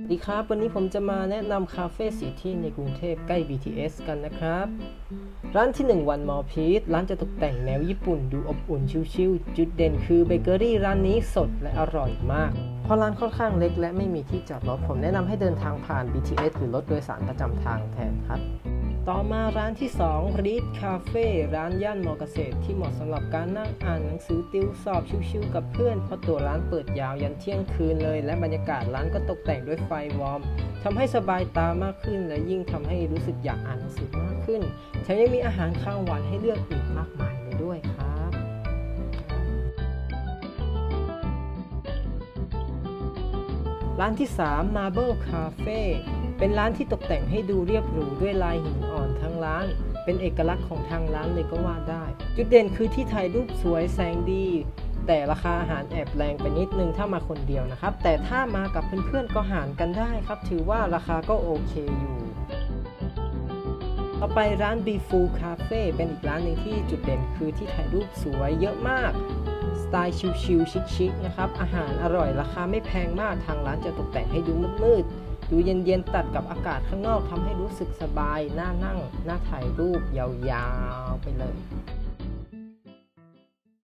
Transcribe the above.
สวัสดีครับวันนี้ผมจะมาแนะนำคาเฟ่สีที่ในกรุงเทพใกล้ BTS กันนะครับ ร้านที่ 1 วันมอพีทร้านจะตกแต่งแนวญี่ปุ่นดูอบอุ่นชิลๆจุดเด่นคือเบเกอรี่ร้านนี้สดและอร่อยมาก เพราะร้านค่อนข้างเล็กและไม่มีที่จอดรถผมแนะนำให้เดินทางผ่าน BTS หรือรถโดยสารประจำทางแทนครับ ต่อมาร้านที่2 Read Cafe ร้านย่านมอเกษตร ที่เหมาะสำหรับการนั่งอ่านหนังสือติวสอบชิวๆกับเพื่อน เพราะตัวร้านเปิดยาวยันเที่ยงคืนเลย และบรรยากาศร้านก็ตกแต่งด้วยไฟวอร์มทำให้สบายตามากขึ้น และยิ่งทำให้รู้สึกอยากอ่านหนังสือมากขึ้นแถมยังมีอาหารข้าวหวานให้เลือกอีกมากมายเลยด้วยครับร้านที่ 3 Marble Cafe เป็นร้านที่ตกแต่งให้ดูเรียบหรูด้วยลายหิน ร้าน เป็นเอกลักษณ์ของทางร้านเลยก็ว่าได้ จุดเด่นคือที่ถ่ายรูปสวยแสงดี แต่ราคาอาหารแอบแรงไปนิดนึงถ้ามาคนเดียวนะครับ แต่ถ้ามากับเพื่อนๆก็หารกันได้ครับ ถือว่าราคาก็โอเคอยู่ต่อไปร้าน b f o o Cafe เป็นอีกร้านหนึ่งที่จุดเด่นคือที่ถ่ายรูปสวยเยอะมาก สไตล์ชิลๆชิคๆนะครับ อาหารอร่อยราคาไม่แพงมากทางร้านจะตกแต่งให้ดูมืดๆ ดูเย็นๆตัดกับอากาศข้างนอกทำให้รู้สึกสบายน่านั่งน่าถ่ายรูปยาวๆไปเลย